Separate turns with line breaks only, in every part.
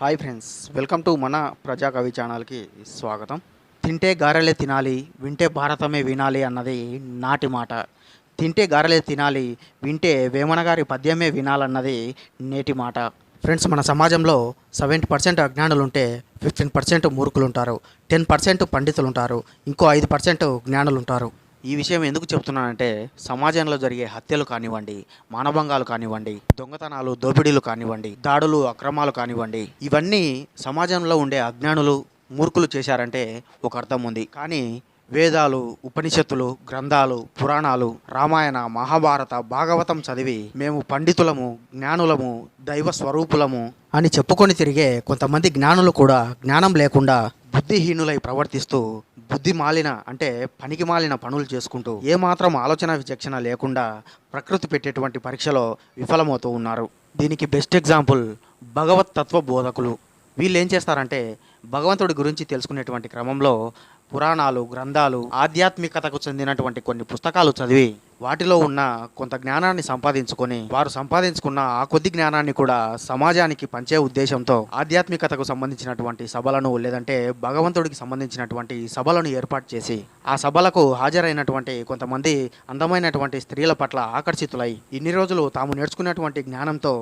Hi friends welcome to మన ప్రజాకవి ఛానల్కి స్వాగతం. తింటే గారెలే తినాలి వింటే భారతమే వినాలి అన్నది నాటి మాట. తింటే గారెలే తినాలి వింటే వేమన గారి పద్యమే వినాలన్నది నేటి మాట. ఫ్రెండ్స్ మన సమాజంలో సెవెంటీ పర్సెంట్ అజ్ఞానులు ఉంటే ఫిఫ్టీన్ పర్సెంట్ మూర్ఖులు ఉంటారు టెన్ పర్సెంట్ పండితులు ఉంటారు ఇంకో ఐదు పర్సెంట్ జ్ఞానులు ఉంటారు ఈ విషయం ఎందుకు చెప్తున్నానంటే సమాజంలో జరిగే హత్యలు కానివ్వండి మానభంగాలు కానివ్వండి దొంగతనాలు దోపిడీలు కానివ్వండి దాడులు అక్రమాలు కానివ్వండి ఇవన్నీ సమాజంలో ఉండే అజ్ఞానులు మూర్ఖులు చేశారంటే ఒక అర్థం ఉంది. కానీ వేదాలు ఉపనిషత్తులు గ్రంథాలు పురాణాలు రామాయణ మహాభారత భాగవతం చదివి మేము పండితులము జ్ఞానులము దైవ స్వరూపులము అని చెప్పుకొని తిరిగే కొంతమంది జ్ఞానులు కూడా జ్ఞానం లేకుండా బుద్ధిహీనులై ప్రవర్తిస్తూ బుద్ధి మాలిన అంటే పనికి మాలిన పనులు చేసుకుంటూ ఏమాత్రం ఆలోచన విచక్షణ లేకుండా ప్రకృతి పెట్టేటువంటి పరీక్షలో విఫలమవుతూ ఉన్నారు. దీనికి బెస్ట్ ఎగ్జాంపుల్ భగవత్ తత్వ బోధకులు. వీళ్ళు ఏం చేస్తారంటే భగవంతుడి గురించి తెలుసుకునేటువంటి క్రమంలో పురాణాలు గ్రంథాలు ఆధ్యాత్మికతకు చెందినటువంటి కొన్ని పుస్తకాలు చదివి వాటిలో ఉన్న కొంత జ్ఞానాన్ని సంపాదించుకొని వారు సంపాదించుకున్న ఆ కొద్ది జ్ఞానాన్ని కూడా సమాజానికి పంచే ఉద్దేశంతో ఆధ్యాత్మికతకు సంబంధించినటువంటి సభలను లేదంటే భగవంతుడికి సంబంధించినటువంటి సభలను ఏర్పాటు చేసి ఆ సభలకు హాజరైనటువంటి కొంతమంది అందమైనటువంటి స్త్రీల పట్ల ఆకర్షితులై ఇన్ని రోజులు తాము నేర్చుకున్నటువంటి జ్ఞానంతో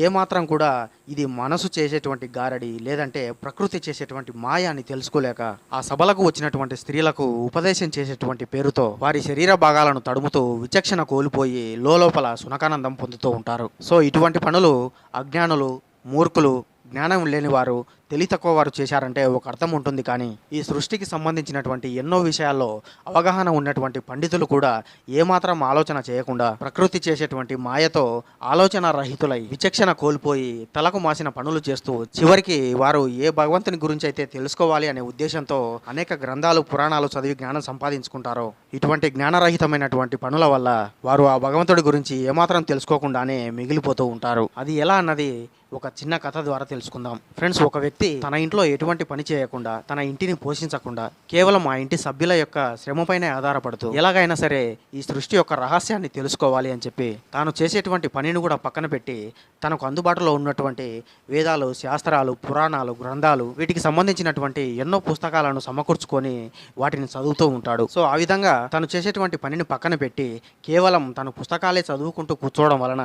ఏమాత్రం కూడా ఇది మనసు చేసేటువంటి గారడి లేదంటే ప్రకృతి చేసేటువంటి మాయ అని తెలుసుకోలేక ఆ సభలకు వచ్చినటువంటి స్త్రీలకు ఉపదేశం చేసేటువంటి పేరుతో వారి శరీర భాగాలను తడుముతూ విచక్షణ కోల్పోయి లోపల సునకానందం పొందుతూ ఉంటారు. సో ఇటువంటి పనులు అజ్ఞానులు మూర్ఖులు జ్ఞానం లేని వారు తెలివి తక్కువ వారు చేశారంటే ఒక అర్థం ఉంటుంది కానీ ఈ సృష్టికి సంబంధించినటువంటి ఎన్నో విషయాల్లో అవగాహన ఉన్నటువంటి పండితులు కూడా ఏమాత్రం ఆలోచన చేయకుండా ప్రకృతి చేసేటువంటి మాయతో ఆలోచన రహితులై విచక్షణ కోల్పోయి తలకు మాసిన పనులు చేస్తూ చివరికి వారు ఏ భగవంతుని గురించి అయితే తెలుసుకోవాలి అనే ఉద్దేశంతో అనేక గ్రంథాలు పురాణాలు చదివి జ్ఞానం సంపాదించుకుంటారో ఇటువంటి జ్ఞానరహితమైనటువంటి పనుల వల్ల వారు ఆ భగవంతుడి గురించి ఏమాత్రం తెలుసుకోకుండానే మిగిలిపోతూ ఉంటారు. అది ఎలా అన్నది ఒక చిన్న కథ ద్వారా తెలుసుకుందాం. ఫ్రెండ్స్ ఒక వ్యక్తి తన ఇంట్లో ఎటువంటి పని చేయకుండా తన ఇంటిని పోషించకుండా కేవలం ఆ ఇంటి సభ్యుల యొక్క శ్రమపైనే ఆధారపడుతూ ఎలాగైనా సరే ఈ సృష్టి యొక్క రహస్యాన్ని తెలుసుకోవాలి అని చెప్పి తాను చేసేటువంటి పనిని కూడా పక్కన పెట్టి తనకు అందుబాటులో ఉన్నటువంటి వేదాలు శాస్త్రాలు పురాణాలు గ్రంథాలు వీటికి సంబంధించినటువంటి ఎన్నో పుస్తకాలను సమకూర్చుకొని వాటిని చదువుతూ ఉంటాడు. సో ఆ విధంగా తను చేసేటువంటి పనిని పక్కన పెట్టి కేవలం తను పుస్తకాలే చదువుకుంటూ కూర్చోవడం వలన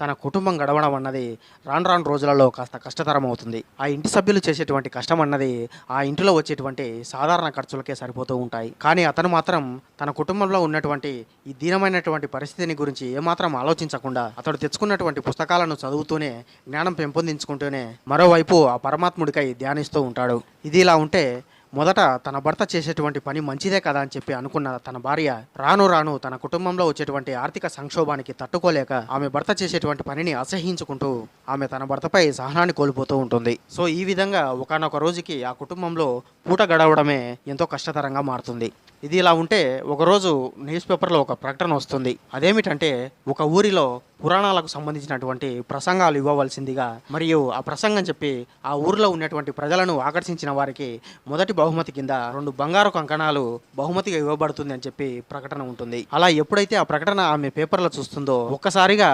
తన కుటుంబం గడవడం అన్నది రాను రాను రోజులలో కాస్త కష్టతరం అవుతుంది ఆ ఇంటి సభ్యులు చేసేటువంటి కష్టం అన్నది ఆ ఇంటిలో వచ్చేటువంటి సాధారణ ఖర్చులకే సరిపోతూ ఉంటాయి. కానీ అతను మాత్రం తన కుటుంబంలో ఉన్నటువంటి ఈ దీనమైనటువంటి పరిస్థితిని గురించి ఏమాత్రం ఆలోచించకుండా అతడు తెచ్చుకున్నటువంటి పుస్తకాలను చదువుతూనే జ్ఞానం పెంపొందించుకుంటూనే మరోవైపు ఆ పరమాత్ముడికై ధ్యానిస్తూ ఉంటాడు. ఇది ఇలా ఉంటే మొదట తన భర్త చేసేటువంటి పని మంచిదే కదా అని చెప్పి అనుకున్న తన భార్య రాను రాను తన కుటుంబంలో వచ్చేటువంటి ఆర్థిక సంక్షోభానికి తట్టుకోలేక ఆమె భర్త చేసేటువంటి పనిని అసహించుకుంటూ ఆమె తన భర్తపై సహనాన్ని కోల్పోతూ ఉంటుంది. సో ఈ విధంగా ఒకనొక రోజుకి ఆ కుటుంబంలో పూట గడవడమే ఎంతో కష్టతరంగా మారుతుంది. ఇది ఇలా ఉంటే ఒకరోజు న్యూస్ పేపర్లో ఒక ప్రకటన వస్తుంది. అదేమిటంటే ఒక ఊరిలో పురాణాలకు సంబంధించినటువంటి ప్రసంగాలు ఇవ్వవలసిందిగా మరియు ఆ ప్రసంగం చెప్పి ఆ ఊరిలో ఉన్నటువంటి ప్రజలను ఆకర్షించిన వారికి మొదటి బహుమతి కింద రెండు బంగారు కంకణాలు బహుమతిగా ఇవ్వబడుతుంది అని చెప్పి ప్రకటన ఉంటుంది. అలా ఎప్పుడైతే ఆ ప్రకటన ఆమె పేపర్లో చూస్తుందో ఒక్కసారిగా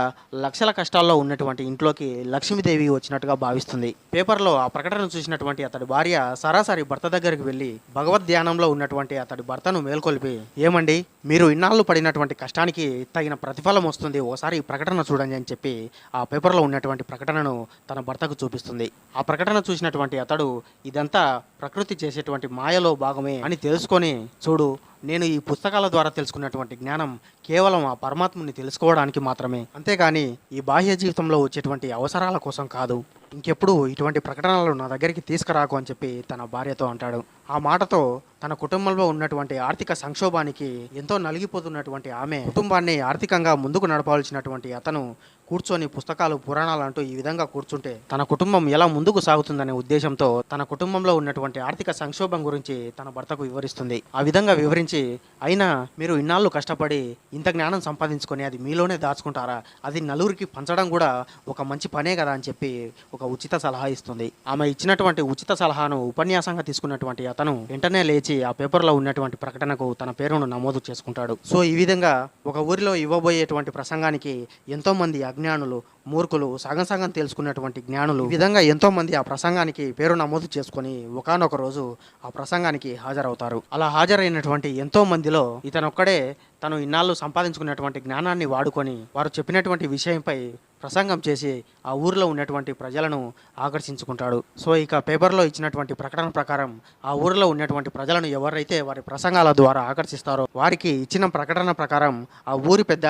లక్షల కష్టాల్లో ఉన్నటువంటి ఇంట్లోకి లక్ష్మీదేవి వచ్చినట్టుగా భావిస్తుంది. పేపర్లో ఆ ప్రకటన చూసినటువంటి అతడి భార్య సరాసరి భర్త దగ్గరికి వెళ్ళి భగవద్ ధ్యానంలో ఉన్నటువంటి అతడి భర్తను మేల్కొల్పి ఏమండి మీరు ఇన్నాళ్ళు పడినటువంటి కష్టానికి తగిన ప్రతిఫలం వస్తుంది. ఓసారి ప్రకటన చూడండి అని చెప్పి ఆ పేపర్లో ఉన్నటువంటి ప్రకటనను తన భర్తకు చూపిస్తుంది. ఆ ప్రకటన చూసినటువంటి అతడు ఇదంతా ప్రకృతి చేసేటువంటి మాయలో భాగమే అని తెలుసుకొని చూడు నేను ఈ పుస్తకాల ద్వారా తెలుసుకున్నటువంటి జ్ఞానం కేవలం ఆ పరమాత్మని తెలుసుకోవడానికి మాత్రమే. అంతేగాని ఈ బాహ్య జీవితంలో వచ్చేటువంటి అవసరాల కోసం కాదు. ఇంకెప్పుడు ఇటువంటి ప్రకటనలు నా దగ్గరికి తీసుకురాకు అని చెప్పి తన భార్యతో అంటాడు. ఆ మాటతో తన కుటుంబంలో ఉన్నటువంటి ఆర్థిక సంక్షోభానికి ఎంతో నలిగిపోతున్నటువంటి ఆమె కుటుంబాన్ని ఆర్థికంగా ముందుకు నడపాల్సినటువంటి అతను కూర్చొని పుస్తకాలు పురాణాలు అంటూ ఈ విధంగా కూర్చుంటే తన కుటుంబం ఎలా ముందుకు సాగుతుందనే ఉద్దేశంతో తన కుటుంబంలో ఉన్నటువంటి ఆర్థిక సంక్షోభం గురించి తన భర్తకు వివరిస్తుంది. ఆ విధంగా వివరించి అయినా మీరు ఇన్నాళ్ళు కష్టపడి ఇంత జ్ఞానం సంపాదించుకొని అది మీలోనే దాచుకుంటారా? అది నలుగురికి పంచడం కూడా ఒక మంచి పనే కదా అని చెప్పి ఒక ఉచిత సలహా ఇస్తుంది. ఆమె ఇచ్చినటువంటి ఉచిత సలహాను ఉపన్యాసంగా తీసుకున్నటువంటి అతను వెంటనే లేచి ఆ పేపర్లో ఉన్నటువంటి ప్రకటనకు తన పేరును నమోదు చేసుకుంటాడు. సో ఈ విధంగా ఒక ఊరిలో ఇవ్వబోయేటువంటి ప్రసంగానికి ఎంతోమంది అజ్ఞానులు మూర్ఖులు సగం సగం తెలుసుకున్నటువంటి జ్ఞానులు ఈ విధంగా ఎంతోమంది ఆ ప్రసంగానికి పేరు నమోదు చేసుకొని ఒకానొక రోజు ఆ ప్రసంగానికి హాజరవుతారు. అలా హాజరైనటువంటి ఎంతో మందిలో ఇతనొక్కడే తను ఇన్నాళ్ళు సంపాదించుకున్నటువంటి జ్ఞానాన్ని వాడుకొని వారు చెప్పినటువంటి విషయంపై ప్రసంగం చేసి ఆ ఊరిలో ఉన్నటువంటి ప్రజలను ఆకర్షించుకుంటాడు. సో ఇక పేపర్లో ఇచ్చినటువంటి ప్రకటన ప్రకారం ఆ ఊరిలో ఉన్నటువంటి ప్రజలను ఎవరైతే వారి ప్రసంగాల ద్వారా ఆకర్షిస్తారో వారికి ఇచ్చిన ప్రకటన ప్రకారం ఆ ఊరి పెద్ద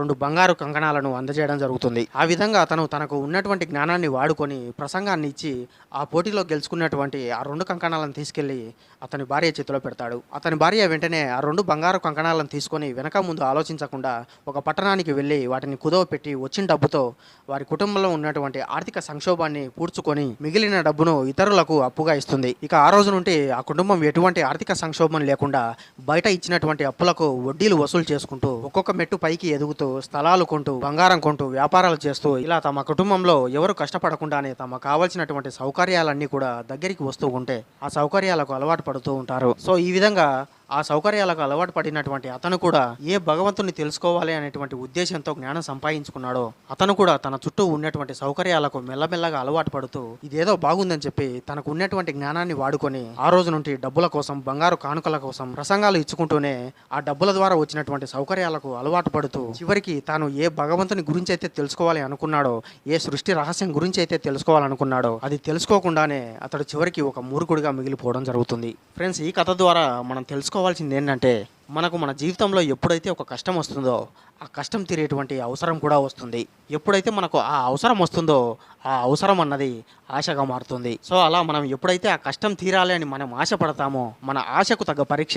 రెండు బంగారు కంకణాలను అందజేయడం జరుగుతుంది. ఆ విధంగా అతను తనకు ఉన్నటువంటి జ్ఞానాన్ని వాడుకొని ప్రసంగాన్ని ఇచ్చి ఆ పోటీలో గెలుచుకున్నటువంటి ఆ రెండు కంకణాలను తీసుకెళ్ళి అతని భార్య చేతిలో పెడతాడు. అతని భార్య వెంటనే ఆ రెండు బంగారు కంకణాలను తీసుకొని వెనక ముందు ఆలోచించకుండా ఒక పట్టణానికి వెళ్ళి వాటిని కుదవ పెట్టి వచ్చిన డబ్బుతో వారి కుటుంబంలో ఉన్నటువంటి ఆర్థిక సంక్షోభాన్ని పూడ్చుకొని మిగిలిన డబ్బును ఇతరులకు అప్పుగా ఇస్తుంది. ఇక ఆ రోజు నుండి ఆ కుటుంబం ఎటువంటి ఆర్థిక సంక్షోభం లేకుండా బయట ఇచ్చినటువంటి అప్పులకు వడ్డీలు వసూలు చేసుకుంటూ ఒక్కొక్క మెట్టు పైకి ఎదుగుతూ స్థలాలు కొంటూ బంగారం కొంటూ వ్యాపారాలు చేస్తూ ఇలా తమ కుటుంబంలో ఎవరు కష్టపడకుండానే తమ కావలసినటువంటి సౌకర్యాలన్నీ కూడా దగ్గరికి వస్తూ ఉంటే ఆ సౌకర్యాలకు అలవాటు పడుతూ ఉంటారు. సో ఈ విధంగా ఆ సౌకర్యాలకు అలవాటు పడినటువంటి అతను కూడా ఏ భగవంతుని తెలుసుకోవాలి అనేటువంటి ఉద్దేశంతో జ్ఞానం సంపాదించుకున్నాడో అతను కూడా తన చుట్టూ ఉన్నటువంటి సౌకర్యాలకు మెల్లమెల్లగా అలవాటు పడుతూ ఇదేదో బాగుందని చెప్పి తనకు ఉన్నటువంటి జ్ఞానాన్ని వాడుకొని ఆ రోజు నుండి డబ్బుల కోసం బంగారు కానుకల కోసం ప్రసంగాలు ఇచ్చుకుంటూనే ఆ డబ్బుల ద్వారా వచ్చినటువంటి సౌకర్యాలకు అలవాటు పడుతూ చివరికి తాను ఏ భగవంతుని గురించి అయితే తెలుసుకోవాలి అనుకున్నాడో ఏ సృష్టి రహస్యం గురించి అయితే తెలుసుకోవాలనుకున్నాడో అది తెలుసుకోకుండానే అతడు చివరికి ఒక మూర్ఖుడిగా మిగిలిపోవడం జరుగుతుంది. ఫ్రెండ్స్ ఈ కథ ద్వారా మనం తెలుసుకోవాల్సింది ఏంటంటే మనకు మన జీవితంలో ఎప్పుడైతే ఒక కష్టం వస్తుందో ఆ కష్టం తీరేటువంటి అవసరం కూడా వస్తుంది. ఎప్పుడైతే మనకు ఆ అవసరం వస్తుందో ఆ అవసరం అన్నది ఆశగా మారుతుంది. సో అలా మనం ఎప్పుడైతే ఆ కష్టం తీరాలి అని మనం ఆశపడతామో మన ఆశకు తగ్గ పరీక్ష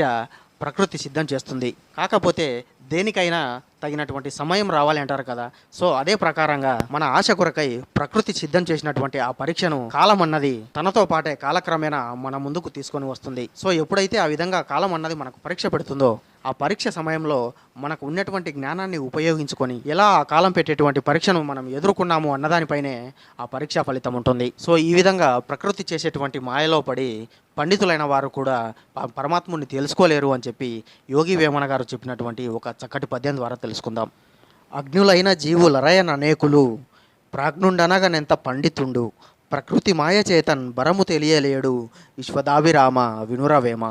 ప్రకృతి సిద్ధం చేస్తుంది. కాకపోతే దేనికైనా తగినటువంటి సమయం రావాలి అంటారు కదా. సో అదే ప్రకారంగా మన ఆశ కొరకై ప్రకృతి సిద్ధం చేసినటువంటి ఆ పరీక్షను కాలం అన్నది తనతో పాటే కాలక్రమేణా మన ముందుకు తీసుకొని వస్తుంది. సో ఎప్పుడైతే ఆ విధంగా కాలం అన్నది మనకు పరీక్ష పెడుతుందో ఆ పరీక్ష సమయంలో మనకు ఉన్నటువంటి జ్ఞానాన్ని ఉపయోగించుకొని ఎలా ఆ కాలం పెట్టేటువంటి పరీక్షను మనం ఎదుర్కొన్నాము అన్నదానిపైనే ఆ పరీక్ష ఫలితం ఉంటుంది. సో ఈ విధంగా ప్రకృతి చేసేటువంటి మాయలో పడి పండితులైన వారు కూడా పరమాత్ముని తెలుసుకోలేరు అని చెప్పి యోగి వేమన గారు చెప్పినటువంటి ఒక చక్కటి పద్యం ద్వారా తెలుసుకుందాం. అగ్నులైన జీవులరయన అనేకులు ప్రాజ్ఞుండనగనెంత పండితుండు ప్రకృతి మాయ చేతన్ బరము తెలియలేడు విశ్వదాభిరామ వినురవేమ.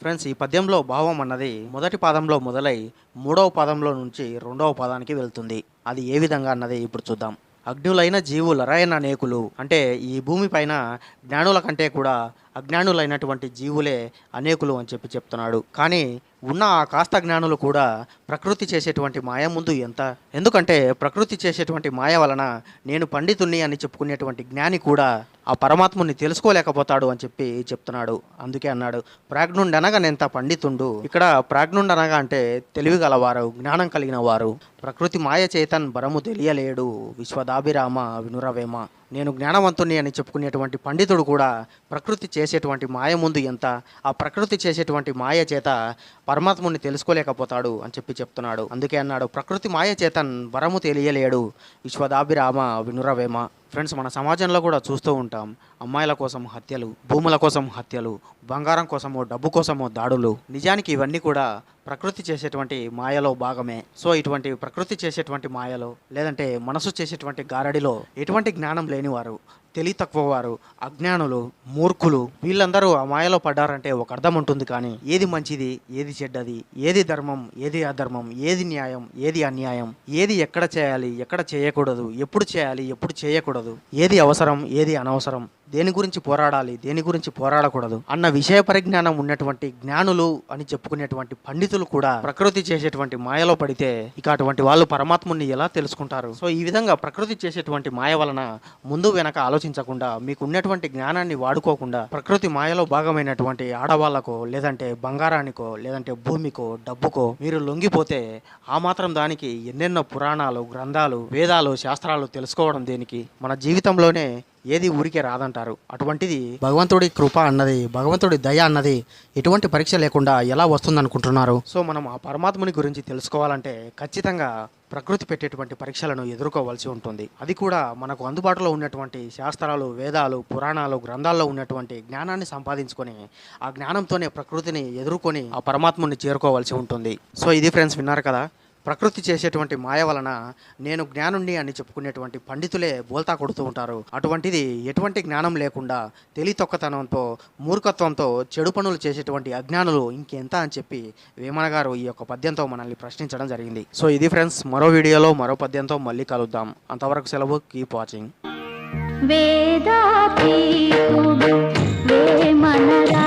ఫ్రెండ్స్ ఈ పద్యంలో భావం అన్నది మొదటి పాదంలో మొదలై మూడవ పాదంలో నుంచి రెండవ పాదానికి వెళ్తుంది. అది ఏ విధంగా అన్నది ఇప్పుడు చూద్దాం. అగ్నులైన జీవులు అనేకులు అంటే ఈ భూమిపైన జ్ఞానుల కంటే కూడా అజ్ఞానులైనటువంటి జీవులే అనేకులు అని చెప్పి చెప్తున్నాడు. కానీ ఉన్న ఆ కాస్త జ్ఞానులు కూడా ప్రకృతి చేసేటువంటి మాయ ముందు ఎంత? ఎందుకంటే ప్రకృతి చేసేటువంటి మాయ వలన నేను పండితుణ్ణి అని చెప్పుకునేటువంటి జ్ఞాని కూడా ఆ పరమాత్ముని తెలుసుకోలేకపోతాడు అని చెప్పి చెప్తున్నాడు. అందుకే అన్నాడు ప్రాజ్ఞుండనగా నేంత పండితుండు. ఇక్కడ ప్రాజ్ఞుండనగా అంటే తెలివి గలవారు జ్ఞానం కలిగిన వారు. ప్రకృతి మాయ చేతన్ బరము తెలియలేడు విశ్వదాభిరామ వినురవేమ. నేను జ్ఞానవంతుని అని చెప్పుకునేటువంటి పండితుడు కూడా ప్రకృతి చేసేటువంటి మాయ ముందు ఎంత ఆ ప్రకృతి చేసేటువంటి మాయ చేత పరమాత్ముని తెలుసుకోలేకపోతాడు అని చెప్పి చెప్తున్నాడు. అందుకే అన్నాడు ప్రకృతి మాయ చేతన్ వరము తెలియలేడు. విశ్వదాభిరామ వినురవేమ. ఫ్రెండ్స్ మన సమాజంలో కూడా చూస్తూ ఉంటాం. అమ్మాయిల కోసం హత్యలు భూముల కోసం హత్యలు బంగారం కోసమో డబ్బు కోసమో దాడులు. నిజానికి ఇవన్నీ కూడా ప్రకృతి చేసేటువంటి మాయలో భాగమే. సో ఇటువంటి ప్రకృతి చేసేటువంటి మాయలో లేదంటే మనసు చేసేటువంటి గారడిలో ఎటువంటి జ్ఞానం లేనివారు. తెలివి తక్కువ వారు అజ్ఞానులు మూర్ఖులు వీళ్ళందరూ ఆ మాయలో పడ్డారంటే ఒక అర్థం ఉంటుంది కానీ ఏది మంచిది ఏది చెడ్డది ఏది ధర్మం ఏది అధర్మం ఏది న్యాయం ఏది అన్యాయం ఏది ఎక్కడ చేయాలి ఎక్కడ చేయకూడదు ఎప్పుడు చేయాలి ఎప్పుడు చేయకూడదు ఏది అవసరం ఏది అనవసరం దేని గురించి పోరాడాలి దేని గురించి పోరాడకూడదు అన్న విషయ పరిజ్ఞానం ఉన్నటువంటి జ్ఞానులు అని చెప్పుకునేటువంటి పండితులు కూడా ప్రకృతి చేసేటువంటి మాయలో పడితే ఇక అటువంటి వాళ్ళు పరమాత్ముని ఎలా తెలుసుకుంటారు? సో ఈ విధంగా ప్రకృతి చేసేటువంటి మాయ వలన ముందు వెనక ఆలోచించకుండా మీకు ఉన్నటువంటి జ్ఞానాన్ని వాడుకోకుండా ప్రకృతి మాయలో భాగమైనటువంటి ఆడవాళ్ళకో లేదంటే బంగారానికో లేదంటే భూమికో డబ్బుకో మీరు లొంగిపోతే ఆ మాత్రం దానికి ఎన్నెన్నో పురాణాలు గ్రంథాలు వేదాలు శాస్త్రాలు తెలుసుకోవడం దేనికి? మన జీవితంలోనే ఏది ఊరికే రాదంటారు. అటువంటిది భగవంతుడి కృప అన్నది భగవంతుడి దయ అన్నది ఎటువంటి పరీక్ష లేకుండా ఎలా వస్తుంది అనుకుంటున్నారు సో మనం ఆ పరమాత్ముని గురించి తెలుసుకోవాలంటే ఖచ్చితంగా ప్రకృతి పెట్టేటువంటి పరీక్షలను ఎదుర్కోవాల్సి ఉంటుంది. అది కూడా మనకు అందుబాటులో ఉన్నటువంటి శాస్త్రాలు వేదాలు పురాణాలు గ్రంథాల్లో ఉన్నటువంటి జ్ఞానాన్ని సంపాదించుకొని ఆ జ్ఞానంతోనే ప్రకృతిని ఎదుర్కొని ఆ పరమాత్ముని చేరుకోవాల్సి ఉంటుంది. సో ఇది ఫ్రెండ్స్ విన్నారు కదా? ప్రకృతి చేసేటువంటి మాయ వలన నేను జ్ఞానుణ్ణి అని చెప్పుకునేటువంటి పండితులే బోల్తా కొడుతూ ఉంటారు. అటువంటిది ఎటువంటి జ్ఞానం లేకుండా తెలితొక్కతనంతో మూర్ఖత్వంతో చెడు పనులు చేసేటువంటి అజ్ఞానులు ఇంకెంత అని చెప్పి వేమన గారు ఈ యొక్క పద్యంతో మనల్ని ప్రశ్నించడం జరిగింది. సో ఇది ఫ్రెండ్స్ మరో వీడియోలో మరో పద్యంతో మళ్ళీ కలుద్దాం. అంతవరకు సెలవు. Keep watching.
వేదాతీతుడు వేమనరా